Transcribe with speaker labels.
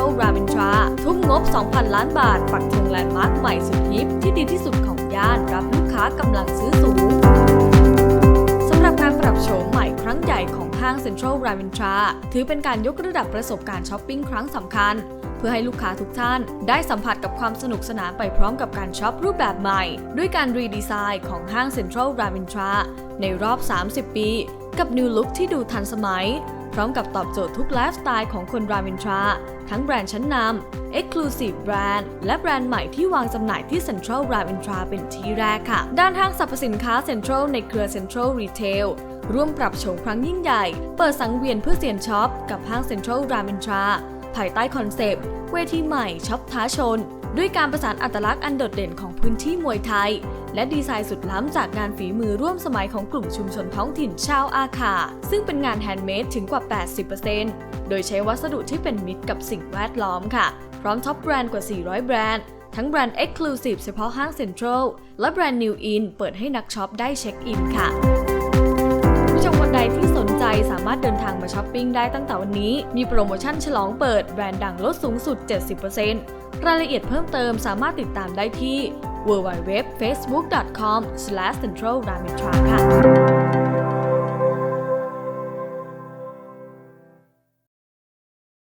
Speaker 1: Central Ramentra ทุ่มงบ 2,000 ล้านบาท ปักธงแลนด์มาร์คใหม่สุดฮิปที่ดีที่สุดของย่านรับลูกค้ากำลังซื้อสูงสำหรับการปรับโฉมใหม่ครั้งใหญ่ของห้าง Central Ramentra ถือเป็นการยกระดับประสบการณ์ช้อปปิ้งครั้งสำคัญเพื่อให้ลูกค้าทุกท่านได้สัมผัสกับความสนุกสนานไปพร้อมกับการช้อปรูปแบบใหม่ ด้วยการรีดีไซน์ของห้างเซ็นทรัลรามินทราในรอบ 30 ปี กับนิวลุคที่ดูทันสมัย พร้อมกับตอบโจทย์ทุกไลฟ์สไตล์ของคนรามินทรา ทั้งแบรนด์ชั้นนำ Exclusive Brand และแบรนด์ใหม่ที่วางจำหน่ายที่ Central r a m i n t r a เป็นที่แรกค่ะ ด้านห้างสรรพสินค้า Central ในเครือ Central Retail ร่วมปรับโฉมครั้งยิ่งใหญ่ เปิดสังเวียนเพื่อเซียนช็อป กับห้าง Central r a m i n t r a ภายใต้คอนเซปต์เวทีใหม่ช็อปท้าชน ด้วยการประสานอัตลักษณ์อันโดดเด่นของพื้นที่มวยไทย และดีไซน์สุดล้ำจากงานฝีมือร่วมสมัยของกลุ่มชุมชนท้องถิ่นชาวอาคา ซึ่งเป็นงานแฮนด์เมดถึงกว่า 80%โดยใช้วัสดุที่เป็นมิตรกับสิ่งแวดล้อมค่ะ พร้อมท็อปแบรนด์กว่า 400 แบรนด์ ทั้งแบรนด์ Exclusive เฉพาะห้างเซ็นทรัลและแบรนด์ New In เปิดให้นักช็อปได้เช็คอินค่ะผู้ชมคนใดที่สนใจสามารถเดินทางมาช้อปปิ้งได้ตั้งแต่วันนี้ มีโปรโมชั่นฉลองเปิดแบรนด์ดังลดสูงสุด 70%รายละเอียดเพิ่มเติมสามารถติดตามได้ที่ www.facebook.com/centralramitra ค่ะ